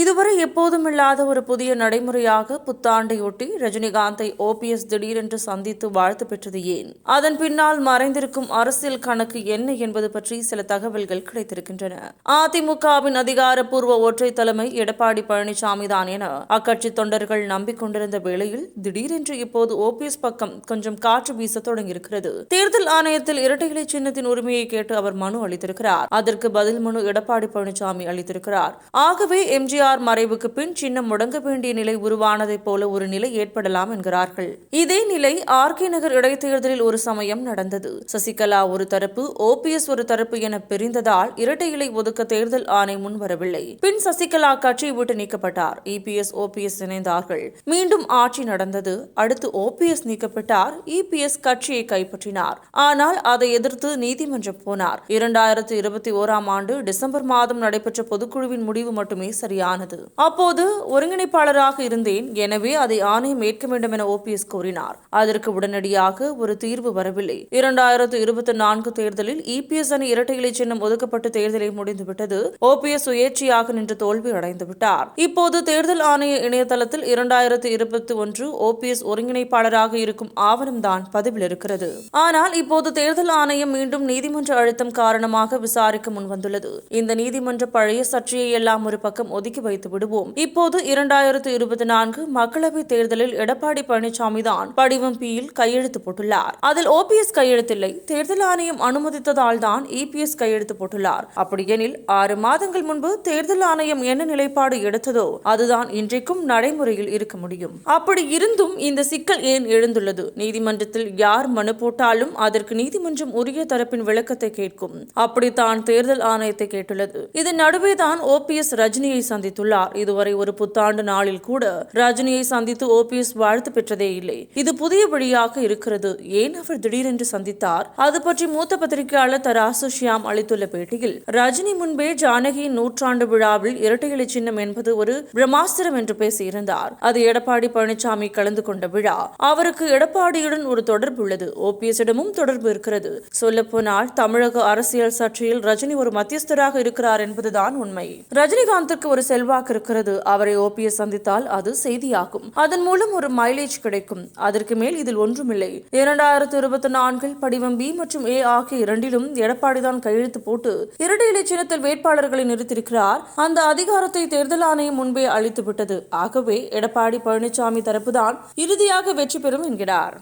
இதுவரை எப்போதும் இல்லாத ஒரு புதிய நடைமுறையாக புத்தாண்டையொட்டி ரஜினிகாந்தை ஓபிஎஸ் திடீரென்று சந்தித்து வாழ்த்து பெற்றது ஏன்? அதன் பின்னால் மறைந்திருக்கும் அரசியல் கணக்கு என்ன என்பது பற்றி சில தகவல்கள் கிடைத்திருக்கின்றன. அதிமுகவின் அதிகாரப்பூர்வ ஒற்றை தலைமை எடப்பாடி பழனிசாமி தான் என அக்கட்சி தொண்டர்கள் நம்பிக்கொண்டிருந்த வேளையில் திடீரென்று இப்போது ஓபிஎஸ் பக்கம் கொஞ்சம் காற்று வீச தொடங்கியிருக்கிறது. தேர்தல் ஆணையத்தில் இரட்டைகளை சின்னத்தின் உரிமையை கேட்டு அவர் மனு அளித்திருக்கிறார். அதற்கு பதில் மனு எடப்பாடி பழனிசாமி அளித்திருக்கிறார். ஆகவே எம்ஜிஆர் பெரியார் மறைவுக்கு பின் சின்னம் முடங்க வேண்டிய நிலை உருவானதைப் போல ஒரு நிலை ஏற்படலாம் என்கிறார்கள். இதே நிலை ஆர் கே நகர் இடைத்தேர்தலில் ஒரு சமயம் நடந்தது. சசிகலா ஒரு தரப்பு ஓபிஎஸ் ஒரு தரப்பு என பிரிந்ததால் இரட்டை இலை ஒதுக்க தேர்தல் ஆணை முன்வரவில்லை பின் சசிகலா கட்சியை விட்டு நீக்கப்பட்டார். EPS OPS இணைந்தார்கள். மீண்டும் ஆட்சி நடந்தது. அடுத்து ஓபிஎஸ் நீக்கப்பட்டார். இபிஎஸ் கட்சியை கைப்பற்றினார். ஆனால் அதை எதிர்த்து நீதிமன்றம் போனார். இரண்டாயிரத்தி இருபத்தி ஓராம் ஆண்டு டிசம்பர் மாதம் நடைபெற்ற பொதுக்குழுவின் முடிவு மட்டுமே சரியான சரியானது அப்போது ஒருங்கிணைப்பாளராக இருந்தேன். எனவே அதை ஆணையம் ஏற்க வேண்டும் என ஓபிஎஸ் கூறினார். அதற்கு உடனடியாக ஒரு தீர்வு வரவில்லை. இரண்டாயிரத்து இருபத்தி நான்கு தேர்தலில் இபிஎஸ் அணி இரட்டை இலை சின்னம் ஒதுக்கப்பட்டு தேர்தலை முடிந்துவிட்டது. ஓபிஎஸ் சுயேட்சையாக நின்று தோல்வி அடைந்து விட்டார். இப்போது தேர்தல் ஆணைய இணையதளத்தில் இரண்டாயிரத்து இருபத்தி ஒன்று ஓபிஎஸ் ஒருங்கிணைப்பாளராக இருக்கும் ஆவணம்தான் பதிவில் இருக்கிறது. ஆனால் இப்போது தேர்தல் ஆணையம் மீண்டும் நீதிமன்ற அழுத்தம் காரணமாக விசாரிக்க முன்வந்துள்ளது. இந்த நீதிமன்ற பழைய சர்ச்சையை எல்லாம் ஒரு பக்கம் ஒதுக்கி ஒதுக்கி வைத்து விடுவோம். இப்போது இரண்டாயிரத்து இருபத்தி நான்கு மக்களவைத் தேர்தலில் எடப்பாடி பழனிசாமி தான் படிவம் பியில் கையெழுத்து போட்டுள்ளார். அதில் ஓபிஎஸ் கையெழுத்தில்லை. தேர்தல் ஆணையம் அனுமதித்ததால் தான் இபிஎஸ் கையெழுத்து போட்டுள்ளார். அப்படியெனில் ஆறு மாதங்கள் முன்பு தேர்தல் ஆணையம் என்ன நிலைப்பாடு எடுத்ததோ அதுதான் இன்றைக்கும் நடைமுறையில் இருக்க முடியும். அப்படி இருந்தும் இந்த சிக்கல் ஏன் எழுந்துள்ளது? நீதிமன்றத்தில் யார் மனு போட்டாலும் அதற்கு நீதிமன்றம் உரிய தரப்பின் விளக்கத்தை கேட்கும். அப்படித்தான் தேர்தல் ஆணையத்தை கேட்டுள்ளது. இதன் நடுவே தான் ஓபிஎஸ் ரஜினியை சந்தித்துள்ளார் இதுவரை ஒரு புத்தாண்டு நாளில் கூட ரஜினியை சந்தித்து ஓபிஎஸ் வாழ்த்து பெற்றதே இல்லை. இது புதிய வழியாக இருக்கிறது. ஏன் அவர் திடீரென்று சந்தித்தார்? அது பற்றி மூத்த பத்திரிகையாளர் தராசு ஷியாம் அளித்துள்ள பேட்டியில் ரஜினி முன்பே ஜானகியின் நூற்றாண்டு விழாவில் இரட்டை இலை சின்னம் என்பது ஒரு பிரம்மாஸ்திரம் என்று பேசியிருந்தார். அது எடப்பாடி பழனிசாமி கலந்து கொண்ட விழா. அவருக்கு எடப்பாடியுடன் ஒரு தொடர்பு உள்ளது. ஓபிஎஸ்ஸிடமும் தொடர்பு இருக்கிறது. சொல்லப்போனால் தமிழக அரசியல் சர்ச்சையில் ரஜினி ஒரு மத்தியஸ்தராக இருக்கிறார் என்பதுதான் உண்மை. ரஜினிகாந்திற்கு ஒரு செல் செல்வாக்கு இருக்கிறது. அவரை ஓபிஎஸ் சந்தித்தால் அது செய்தியாகும். அதன் மூலம் ஒரு மைலேஜ் கிடைக்கும். அதற்கு மேல் இதில் ஒன்றுமில்லை. இரண்டாயிரத்து இருபத்தி நான்கில் படிவம் பி மற்றும் ஏ ஆகிய இரண்டிலும் எடப்பாடி தான் கையெழுத்து போட்டு இரட்டை இலை சின்னத்தில் வேட்பாளர்களை நிறுத்தியிருக்கிறார். அந்த அதிகாரத்தை தேர்தல் ஆணையம் முன்பே அளித்துவிட்டது. ஆகவே எடப்பாடி பழனிசாமி தரப்புதான் இறுதியாக வெற்றி பெறும் என்கிறார்.